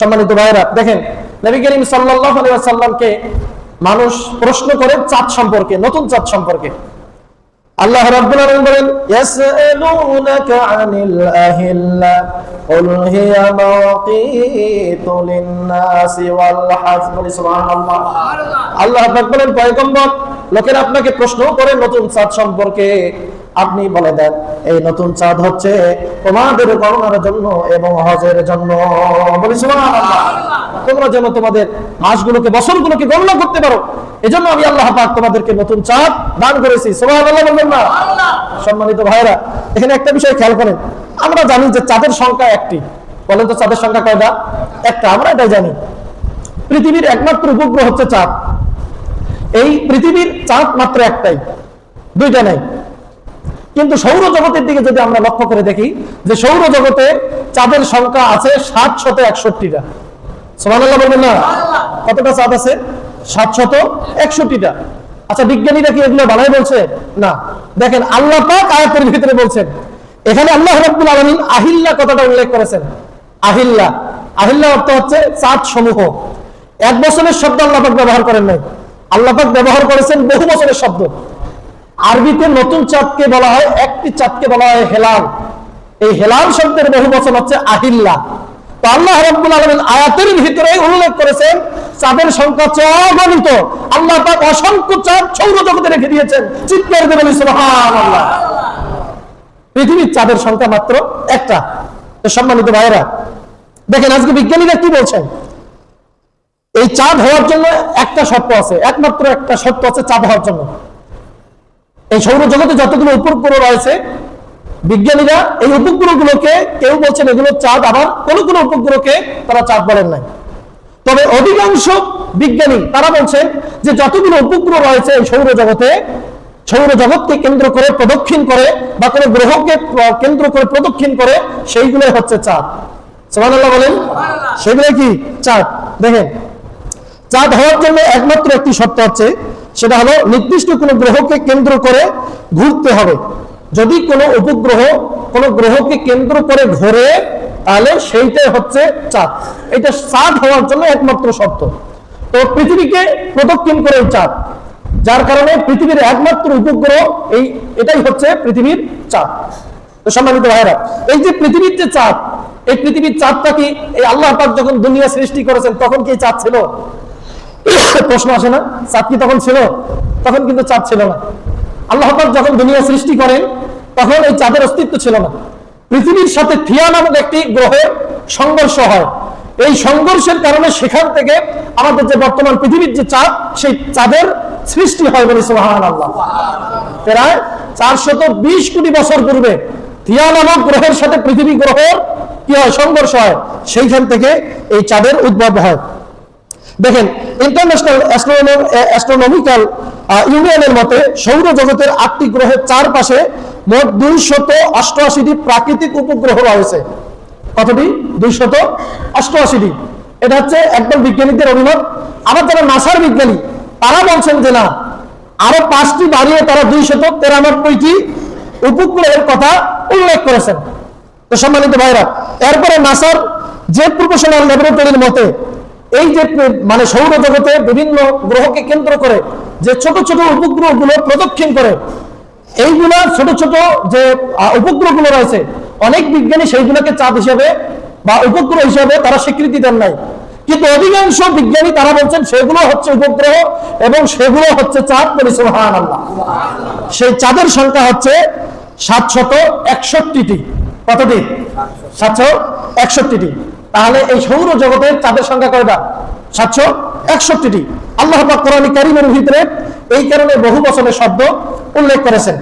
সম্মানিত ভাইরা দেখেন, নবী করিম আলাইহি মানুষ প্রশ্ন করে চাঁদ সম্পর্কে, নতুন চাঁদ সম্পর্কে। আল্লাহ আল্লাহ বলেন, পয়গম্বর, লোকেরা আপনাকে প্রশ্ন করে নতুন চাঁদ সম্পর্কে। আপনি বলে দেন এই নতুন চাঁদ হচ্ছে তোমাদের গণনার জন্য এবং হজের জন্য। তোমরা যেন তোমাদের মাসগুলোকে বছরগুলোকে গণনা করতে পারো। এজন্য আমি আল্লাহ পাক তোমাদেরকে নতুন চাঁদ দান করেছি। সুবহানাল্লাহ বলবেন না? সম্মানিত ভাইরা এখানে একটা বিষয় খেয়াল করেন। আমরা জানি যে চাঁদের সংখ্যা একটি। বলেন তো চাঁদের সংখ্যা কয়টা? একটা আমরা এটাই জানি। পৃথিবীর একমাত্র উপগ্রহ হচ্ছে চাঁদ। এই পৃথিবীর চাঁদ মাত্র একটাই। দুইটা নাই। কিন্তু সৌর জগতের দিকে যদি আমরা লক্ষ্য করে দেখি যে সৌর জগতে চাঁদের সংখ্যা আছে সাত শত একষট্টিটা। সোমানাল্লাহ বলবেন না? কতটা চাঁদ আছে? সাতশত একষট্টিটা। আচ্ছা বিজ্ঞানীরা কি এগুলো বানাই বলছে? না। দেখেন আল্লাহ পাক আয়াতের ভিতরে বলছেন এখানে আল্লাহ রাব্বুল আলামিন আহিল্লা কথাটা উল্লেখ করেছেন। আহিল্লা। আহিল্লা অর্থ হচ্ছে চাঁদ সমূহ। এক বছরের শব্দ আল্লাহ পাক ব্যবহার করেন নাই। আল্লাহ পাক ব্যবহার করেছেন বহু বছরের শব্দ। আরবিতে নতুন চাঁদকে বলা হয়, একটি চাঁদকে বলা হয় হেলাল। এই হেলাল শব্দের বহু বচন হচ্ছে আহিল্লা। তো আল্লাহ রাব্বুল আলামিন আয়াতের ভিতরে উল্লেখ করেছেন, চাঁদের সংখ্যা আল্লাহ পাক অসংখ্য চাঁদ রেখে দিয়েছেন। চিৎকার বলি সুবহানাল্লাহ। পৃথিবীর চাঁদের সংখ্যা মাত্র একটা। সম্মানিত ভাইয়েরা, দেখেন আজকে বিজ্ঞানীরা কি বলছেন? এই চাঁদ হওয়ার জন্য একটা শর্ত আছে, একমাত্র একটা শর্ত আছে চাঁদ হওয়ার জন্য। এই সৌরজগতে যতগুলো উপগ্রহ রয়েছে বিজ্ঞানীরা এই উপগ্রহগুলোকে কেউ বলছেন এগুলো চাঁদ আবার কোন কোন উপগ্রহকে তারা চাঁদ বলেন নাই। তবে অধিকাংশ বিজ্ঞানী তারা বলছেন যে যতগুলো উপগ্রহ রয়েছে এই সৌরজগতে সৌরজগৎকে কেন্দ্র করে প্রদক্ষিণ করে বা কোনো গ্রহকে কেন্দ্র করে প্রদক্ষিণ করে সেইগুলো হচ্ছে চাঁদ। সুবহানাল্লাহ বলেন সেগুলো কি? চাঁদ। দেখেন চাঁদ হওয়ার জন্য একমাত্র একটি শর্ত হচ্ছে সেটা হলো নির্দিষ্ট কোনো গ্রহকে কেন্দ্র করে ঘুরতে হবে। যদি কোনো উপগ্রহ কোনো গ্রহকে কেন্দ্র করে ঘোরে, তাহলে সেইটাই হচ্ছে চাঁদ। এটা চাঁদ হওয়ার জন্য একমাত্র শর্ত। তো পৃথিবীকে প্রদক্ষিণ করে চাঁদ। যার কারণে পৃথিবীর একমাত্র উপগ্রহ এই, এটাই হচ্ছে পৃথিবীর চাঁদ। সম্মানিত ভাইরা এই যে পৃথিবীর যে চাঁদ, এই পৃথিবীর চাঁদটা কি এই আল্লাহ পাক যখন দুনিয়া সৃষ্টি করেছেন, তখন কি চাঁদ ছিল? প্রশ্ন আসে না। চাঁদ কি তখন ছিল? তখন কিন্তু চাঁদ ছিল না। আল্লাহ যখন দুনিয়া সৃষ্টি করেন, তখন এই চাঁদের অস্তিত্ব ছিল না। পৃথিবীর সাথে থিয়া নামক একটি গ্রহের সংঘর্ষ হয়। এই সংঘর্ষের কারণে সেখান থেকে আমাদের যে বর্তমান পৃথিবীর যে চাঁদ, সেই চাঁদের সৃষ্টি হয় বলে সুবহান আল্লাহ প্রায় চারশত বিশ কোটি বছর পূর্বে থিয়া নামক গ্রহের সাথে পৃথিবী গ্রহের কি হয়? সংঘর্ষ হয়। সেইখান থেকে এই চাঁদের উদ্ভব হয়। দেখেন ইন্টারন্যাশনাল অ্যাস্ট্রোনমিক্যাল ইউনিয়নের মতে সৌরজগতের আটটি গ্রহের চারপাশে মোট দুইশত অষ্টআশিটি প্রাকৃতিক উপগ্রহ রয়েছে। কতটি? দুইশত অষ্টআশিটি। এটা হচ্ছে একদম বিজ্ঞানীদের অভিমত। আবার যারা নাসার বিজ্ঞানী, তারা বলছেন যে না, আরও পাঁচটি বাড়িয়ে তারা দুইশত তেরানব্বইটি উপগ্রহের কথা উল্লেখ করেছেন। তো সম্মানিত ভাইরা, এরপরে নাসার যে প্রফেশনাল ল্যাবরেটরির মতে এই যে মানে সৌরজগতে বিভিন্ন গ্রহকে কেন্দ্র করে যে ছোট ছোট উপগ্রহগুলো প্রদক্ষিণ করে এইগুলা ছোট ছোট যে আহ, উপগ্রহগুলো রয়েছে অনেক বিজ্ঞানী সেইগুলোকে চাঁদ হিসাবে বা উপগ্রহ হিসাবে তারা স্বীকৃতি দেন নাই। কিন্তু অধিকাংশ বিজ্ঞানী তারা বলছেন সেগুলো হচ্ছে উপগ্রহ এবং সেগুলো হচ্ছে চাঁদ বলি সুবহান আল্লাহ সেই চাঁদের সংখ্যা হচ্ছে সাতশত একষট্টিটি। কতটি? সাতশো একষট্টিটি। তাহলে এই সৌর জগতের চাঁদের সংখ্যা কয়টা? সাতশো একষট্টিটি। আল্লাহ কোরআন কারিমের ভিতরে এই কারণে বহু বছরের শব্দ উল্লেখ করেছেন।